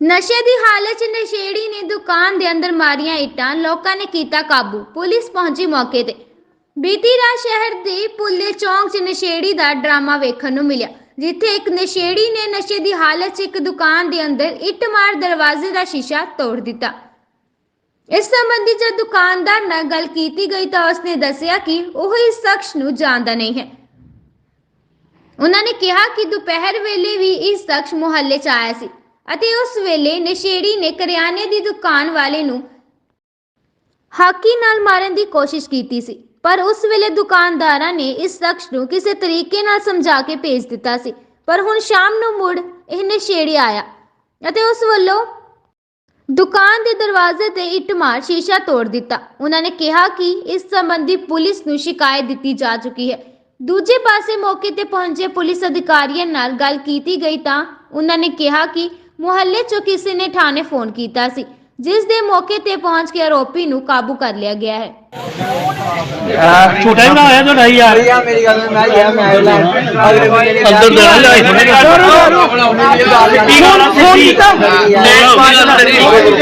ਨਸ਼ੇ ਦੀ ਹਾਲਤ 'ਚ ਨਸ਼ੇੜੀ ਨੇ ਦੁਕਾਨ ਦੇ ਅੰਦਰ ਮਾਰੀਆਂ ਇੱਟਾਂ, ਲੋਕਾਂ ਨੇ ਕੀਤਾ ਕਾਬੂ। ਪੁਲਿਸ ਪਹੁੰਚੀ ਮੌਕੇ ਤੇ। ਬੀਤੀ ਰਾਤ ਸ਼ਹਿਰ ਦੇ ਪੁੱਲੇ ਚੌਂਕ 'ਚ ਨਸ਼ੇੜੀ ਦਾ ਡਰਾਮਾ ਵੇਖਣ ਨੂੰ ਮਿਲਿਆ, ਜਿੱਥੇ ਇੱਕ ਨਸ਼ੇੜੀ ਨੇ ਨਸ਼ੇ ਦੀ ਹਾਲਤ 'ਚ ਇੱਕ ਦੁਕਾਨ ਦੇ ਅੰਦਰ ਇੱਟ ਮਾਰ ਦਰਵਾਜ਼ੇ ਦਾ ਸ਼ੀਸ਼ਾ ਤੋੜ ਦਿੱਤਾ। ਇਸ ਸੰਬੰਧੀ ਜਦ ਦੁਕਾਨਦਾਰ ਨਾਲ ਗੱਲ ਕੀਤੀ ਗਈ ਤਾਂ ਉਸਨੇ ਦੱਸਿਆ ਕਿ ਉਹ ਇਸ ਸ਼ਖਸ ਨੂੰ ਜਾਣਦਾ ਨਹੀਂ ਹੈ। ਉਹਨਾਂ ਨੇ ਕਿਹਾ ਕਿ ਦੁਪਹਿਰ ਵੇਲੇ ਵੀ ਇਸ ਸ਼ਖਸ ਮੁਹੱਲੇ 'ਚ ਆਇਆ ਸੀ। ਅਤੇ ਉਸ ਵੇਲੇ ਨਸ਼ੇੜੀ ਨੇ ਕਰਿਆਨੇ ਦੀ ਦੁਕਾਨ ਵਾਲੇ ਨੂੰ ਹਾਕੀ ਨਾਲ ਮਾਰਨ ਦੀ ਕੋਸ਼ਿਸ਼ ਕੀਤੀ ਸੀ, ਪਰ ਉਸ ਵੇਲੇ ਦੁਕਾਨਦਾਰਾਂ ਨੇ ਇਸ ਸ਼ਖਸ ਨੂੰ ਕਿਸੇ ਤਰੀਕੇ ਨਾਲ ਸਮਝਾ ਕੇ ਭੇਜ ਦਿੱਤਾ ਸੀ। ਪਰ ਹੁਣ ਸ਼ਾਮ ਨੂੰ ਮੁੜ ਇਹ ਨਸ਼ੇੜੀ ਆਇਆ ਅਤੇ ਉਸ ਵੱਲੋਂ ਦੁਕਾਨ ਦੇ ਦਰਵਾਜ਼ੇ ਤੇ ਇੱਟ ਮਾਰ ਸ਼ੀਸ਼ਾ ਤੋੜ ਦਿੱਤਾ। ਉਹਨਾਂ ਨੇ ਕਿਹਾ ਕਿ ਇਸ ਸੰਬੰਧੀ ਪੁਲਿਸ ਨੂੰ ਸ਼ਿਕਾਇਤ ਦਿੱਤੀ ਜਾ ਚੁੱਕੀ ਹੈ। ਦੂਜੇ ਪਾਸੇ ਮੌਕੇ ਤੇ ਪਹੁੰਚੇ ਪੁਲਿਸ ਅਧਿਕਾਰੀਆਂ ਨਾਲ ਗੱਲ ਕੀਤੀ ਗਈ ਤਾਂ ਉਹਨਾਂ ਨੇ ਕਿਹਾ ਕਿ ਮੁਹੱਲੇ 'ਚੋਂ ਕਿਸੇ ਨੇ ਥਾਣੇ ਫੋਨ ਕੀਤਾ ਸੀ, ਜਿਸ ਦੇ ਮੌਕੇ ਤੇ ਪਹੁੰਚ ਕੇ ਆਰੋਪੀ ਨੂੰ ਕਾਬੂ ਕਰ ਲਿਆ ਗਿਆ ਹੈ। ਛੋਟਾ ਹੀ ਬਣਾਇਆ ਤੁਹਾਡਾ ਯਾਰ ਯਾਰ। ਮੇਰੀ ਗੱਲ ਮੈਂ ਗਿਆ ਮੈਂ ਅਗਲੇ ਬੰਦੇ ਅੰਦਰ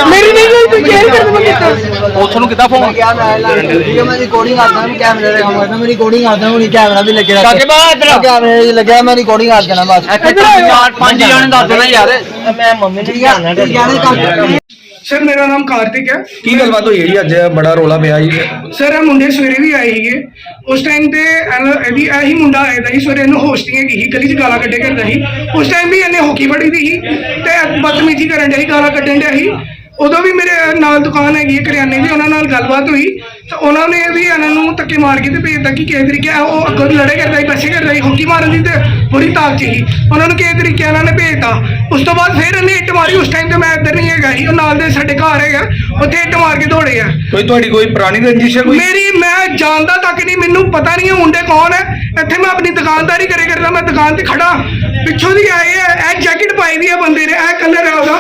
ਮੇਰੀ ਨਹੀਂ ਕੋਈ ਤੂੰ ਜੇਲ੍ਹ ਕਰ ਦਵਾਂ ਕੀਤਾ। ਉਥੋਂ ਨੂੰ ਕਿੱਦਾਂ ਫੋਨ ਗਿਆ ਮੈਂ ਮੈਂ ਰਿਕਾਰਡਿੰਗ ਕਰਦਾ ਮੈਂ ਕੈਮਰੇ ਤੇ ਕੰਮ ਕਰਦਾ ਮੈਂ ਰਿਕਾਰਡਿੰਗ ਕਰਦਾ ਹੁਣੀ ਕੈਮਰਾ ਵੀ ਲੱਗਿਆ ਕਾਕੇ ਬਾ ਇੱਧਰ। ਕੈਮਰੇ ਵੀ ਲੱਗਿਆ ਮੈਂ ਰਿਕਾਰਡਿੰਗ ਕਰ ਦੇਣਾ ਬਸ। ਇੱਥੇ ਚਾਰ ਪੰਜ ਜਣੇ ਦੱਸ ਦੇਣਾ ਯਾਰ। ਮੈਂ ਮੰਮੀ ਨੂੰ ਜਾਣੇ ਕਰ ਸਰ ਮੇਰਾ ਨਾਮ ਕਾਰਤਿਕ ਹੈ। ਕੀ ਗੱਲਬਾਤ ਹੋਈ ਹੈ ਜੀ? ਅੱਜ ਬੜਾ ਰੋਲਾ ਪਿਆ ਜੀ। ਸਰ ਇਹ ਮੁੰਡੇ ਸਵੇਰੇ ਵੀ ਆਏ ਸੀਗੇ। ਉਸ ਟਾਈਮ ਤੇ ਇਹਨ- ਇਹ ਵੀ ਇਹੀ ਮੁੰਡਾ ਆਇਆ ਦਾ ਸੀ ਸਵੇਰੇ ਇਹਨੂੰ ਹੋਸ਼ ਨਹੀਂ ਹੈਗੀ ਸੀ ਗਲੀ 'ਚ ਗਾਲਾਂ ਕੱਢੇ ਕਰਦਾ ਸੀ। ਉਸ ਟਾਈਮ ਵੀ ਇਹਨੇ ਹੋਕੀ ਫੜੀ ਦੀ ਸੀ ਤੇ ਬਦਤਮੀਜ਼ੀ ਕਰਨ ਡਿਆ ਸੀ ਗਾਲਾਂ ਕੱਢਣ ਡਿਆ ਸੀ। ਉਦੋਂ ਵੀ ਮੇਰੇ ਨਾਲ ਦੁਕਾਨ ਹੈਗੀ ਹੈ ਕਰਿਆਨੇ ਦੀ ਉਹਨਾਂ ਨਾਲ ਗੱਲਬਾਤ ਹੋਈ। ਤਾਂ ਉਹਨਾਂ ਨੇ ਵੀ ਇਹਨਾਂ ਨੂੰ ਧੱਕੇ ਮਾਰ ਕੇ ਤੇ ਭੇਜਤਾ ਕਿ ਕਿਸੇ ਤਰੀਕੇ ਉਹ ਅੱਗੋਂ ਲੜੇ ਕਰਦਾ ਸੀ ਬੱਸੇ ਕਰਦਾ ਸੀ ਹੋਕੀ ਮਾਰਨ ਦੀ ਤੇ ਬੁਰੀ ਤਾਕਤ ਸੀ। ਉਹਨਾਂ ਨੂੰ ਕਿਸੇ ਤਰੀਕੇ ਇਹਨਾਂ ਨੇ ਭੇਜਤਾ ਉਸ ਤੋਂ ਬਾਅਦ ਫਿਰ ਇਹਨੇ ਇੱਟ ਮਾਰੀ ਉਸ ਟਾਈਮ ਤੇ ਮੈਂ ਇੱਧਰ ਨਹੀਂ ਹੈਗਾ ਸੀ ਉਹ ਨਾਲ ਦੇ ਸਾਡੇ ਘਰ ਹੈਗਾ ਉੱਥੇ ਇੱਟ ਮਾਰ ਕੇ ਦੌੜੇ ਆ। ਕੋਈ ਤੁਹਾਡੀ ਕੋਈ ਪੁਰਾਣੀ ਰੰਜਿਸ਼ ਹੈ ਕੋਈ? ਮੇਰੀ ਮੈਂ ਜਾਣਦਾ ਤੱਕ ਨਹੀਂ ਮੈਨੂੰ ਪਤਾ ਨਹੀਂ ਇਹ ਮੁੰਡੇ ਕੌਣ ਹੈ। ਇੱਥੇ ਮੈਂ ਆਪਣੀ ਦੁਕਾਨਦਾਰੀ ਕਰੇ ਕਰਦਾ ਮੈਂ ਦੁਕਾਨ ਤੇ ਖੜਾ ਪਿੱਛੋਂ ਦੀ ਆਏ ਆ ਇਹ ਜੈਕਟ ਪਾਈ ਦੀ ਹੈ ਬੰਦੇ ਨੇ ਇਹ ਕਲਰ ਹੈ ਉਹਦਾ।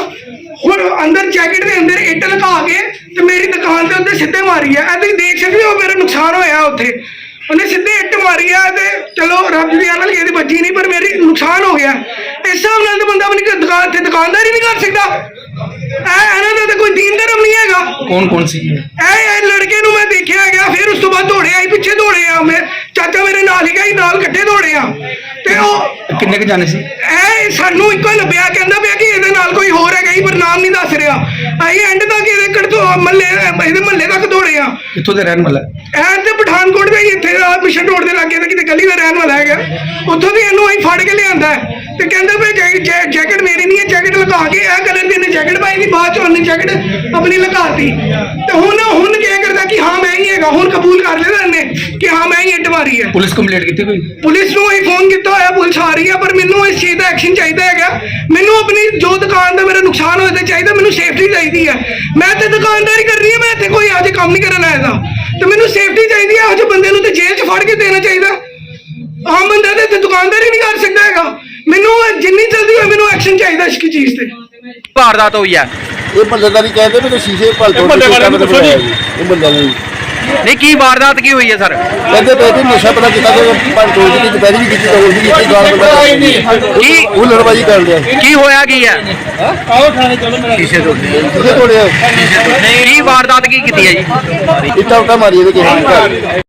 ਹੁਣ ਅੰਦਰ ਜੈਕਟ ਦੇ ਅੰਦਰ ਇੱਟ ਲਗਾ ਕੇ ਤੇ ਮੇਰੀ ਦੁਕਾਨ ਦੇ ਉੱਤੇ ਸਿੱਧੇ ਮਾਰੀ ਹੈ ਇਹ ਤੁਸੀਂ ਦੇਖ ਸਕਦੇ ਹੋ ਮੇਰਾ ਨੁਕਸਾਨ ਹੋਇਆ ਉੱਥੇ। ਉਹਨੇ ਸਿੱਧੇ ਇੱਟ ਮਾਰੀ ਆ ਤੇ ਚਲੋ ਰੱਬ ਦੀ ਨਾਲ ਇਹਦੀ ਵੱਜੀ ਨਹੀਂ ਪਰ ਮੇਰੀ ਨੁਕਸਾਨ ਹੋ ਗਿਆ। ਇਸ ਹਿਸਾਬ ਨਾਲ ਤਾਂ ਬੰਦਾ ਆਪਣੀ ਦੁਕਾਨ ਤੇ ਦੁਕਾਨਦਾਰੀ ਨਹੀਂ ਕਰ ਸਕਦਾ। ਇਹ ਇਹਨਾਂ ਦਾ ਤਾਂ ਕੋਈ ਦੀਨ ਧਰਮ ਨਹੀਂ ਹੈਗਾ। ਕੌਣ ਕੌਣ ਸੀ ਇਹ? ਇਹ ਲੜਕੇ ਨੂੰ ਮੈਂ ਦੇਖਿਆ ਗਿਆ ਫਿਰ ਉਸ ਤੋਂ ਬਾਅਦ ਦੌੜੇ ਆਈ ਪਿੱਛੇ ਦੌੜੇ ਆ ਮੈਂ। ਚਾਚਾ ਮੇਰੇ ਨਾਲ ਹੀ ਗਈ ਨਾਲ ਇਕੱਠੇ ਦੌੜੇ ਕਿੰਨੇ ਕ ਜਾਣੇ ਸੀ? ਇਹ ਸਾਨੂੰ ਇੱਕੋ ਹੀ ਲੱਭਿਆ ਕਹਿੰਦਾ ਪਿਆ ਕਿ ਇਹਦੇ ਨਾਲ ਕੋਈ ਹੋਰ ਹੈਗਾ ਹੀ ਪਰ ਨਾਮ ਨਹੀਂ ਦੱਸ ਰਿਹਾ। ਅਸੀਂ ਐਂਡ ਤੱਕ ਇਹਦੇ ਕੜਤੋ ਮੱਲੇ ਇਹਦੇ ਮੱਲੇ ਤੱਕ ਦੌੜੇ ਆ। ਕਿੱਥੋਂ ਦੇ ਰਹਿਣ ਵਾਲਾ? ਹੈ? ਐਂ ਤੇ ਪਠਾਨਕੋਟ ਦੇ ਹੀ ਇੱਥੇ ਦਾ ਮਿਸ਼ਨ ਰੋਡ ਦੇ ਲਾਗੇ ਤੇ ਕਿਤੇ ਗਲੀ ਦਾ ਰਹਿਣ ਵਾਲਾ ਹੈਗਾ। ਉੱਥੋਂ ਦੀ ਇਹਨੂੰ ਅਸੀਂ ਫੜ ਕੇ ਲਿਆਂਦਾ ਹੈ। ਤੇ ਕਹਿੰਦਾ ਵੀ ਜੈ- ਜੈ- ਜੈਕਟ ਮੇਰੀ ਨਹੀਂ ਹੈ ਜੈਕਟ ਲਗਾ ਕੇ ਇਹ ਕਲਰ ਦੀ ਇਹਨੇ ਜੈਕਟ ਪਾਈ ਦੀ ਬਾਅਦ ਚ ਉਹਨੇ ਜੈਕਟ ਆਪਣੀ ਲਗਾਤੀ ਤੇ ਹੁਣ ਹੁਣ ਕੀ ਕਰਦਾ ਕਿ ਹਾਂ ਮੈਂ ਹੀ ਹੈਗਾ ਹੁਣ ਕਬੂਲ ਕਰ ਲਿਆ ਇਹਨੇ ਕਿ ਹਾਂ ਮੈਂ ਹੀ ਇੱਟ ਮਾਰੀ ਹੈ। ਪੁਲਿਸ ਕੰਪਲੀਟ ਕੀਤੀ ਕੋਈ? ਪੁਲਿਸ ਨੂੰ ਹੀ ਫੋਨ ਕੀਤਾ ਹੋਇਆ ਪੁਲਿਸ ਆ ਰਹੀ ਹੈ ਪਰ ਮੈਨੂੰ ਇਸ ਚੀਜ਼ ਦਾ ਐਕਸ਼ਨ ਚਾਹੀਦਾ ਹੈਗਾ। ਮੈਨੂੰ ਆਪਣੀ ਜੋ ਦੁਕਾਨ ਦਾ ਮੇਰਾ ਨੁਕਸਾਨ ਹੋਇਆ ਤੇ ਚਾਹੀਦਾ ਮੈਨੂੰ ਸੇਫਟੀ ਚਾਹੀਦੀ ਹੈ। ਮੈਂ ਤੇ ਦੁਕਾਨਦਾਰੀ ਕਰਨੀ ਹੈ ਮੈਂ ਇੱਥੇ ਕੋਈ ਅੱਜ ਕੰਮ ਨਹੀਂ ਕਰਨ ਆਇਆ ਦਾ। ਤੇ ਮੈਨੂੰ ਸੇਫਟੀ ਚਾਹੀਦੀ ਹੈ ਅੱਜ ਬੰਦੇ ਨੂੰ ਤੇ ਜੇਲ੍ਹ 'ਚ ਫੜ ਕੇ ਦੇਣਾ ਚਾਹੀਦਾ। ਆਮ ਬੰਦਾ ਤੇ ਇੱਥੇ ਦੁਕਾਨਦਾਰੀ ਨਹੀਂ ਕਰ ਸਕਦਾ ਹੈਗਾ। ਮੈਨੂੰ ਇਹ ਜਿੰਨੀ ਜਲਦੀ ਹੋਏ ਮੈਨੂੰ ਐਕਸ਼ਨ ਚਾਹੀਦਾ ਇਸ ਕੀ ਚੀਜ਼ ਤੇ। ਵਾਰਦਾਤ ਹੋਈ ਆ ਇਹ ਬੰਦੇਦਾਰੀ ਕਹਿੰਦੇ ਵੀ ਤੇ ਸ਼ੀਸ਼ੇ ਭਲ ਤੋਂ ਬੰਦੇ ਵਾਲੇ ਨੂੰ ਪੁੱਛੋ ਜੀ। ਇਹ ਬੰਦਾ ਨਹੀਂ ਨਹੀਂ ਕੀ ਵਾਰਦਾਤ ਕੀ ਹੋਈ ਹੈ ਸਰ? ਕਹਿੰਦੇ ਪਏ ਕਿ ਨਸ਼ਾ ਪਤਾ ਕੀਤਾ ਤੇ ਤੋਂ ਦੀ ਦੁਪਹਿਰੀ ਵੀ ਕੀਤੀ ਤੋੜ ਵੀ ਕੀਤੀ ਗਾਲ ਬੰਦਾ ਕੀ ਉਹ ਲੜਵਾਈ ਕਰ ਲਿਆ। ਕੀ ਹੋਇਆ ਕੀ ਹੈ? ਸ਼ੀਸ਼ੇ ਤੋੜਿਆ? ਕੀ ਵਾਰਦਾਤ ਕੀ ਕੀਤੀ ਹੈ ਜੀ? ਇੱਟਾਂ ਉੱਟਾਂ ਮਾਰੀ ਇਹਦੇ ਕਿਸੇ ਨੇ।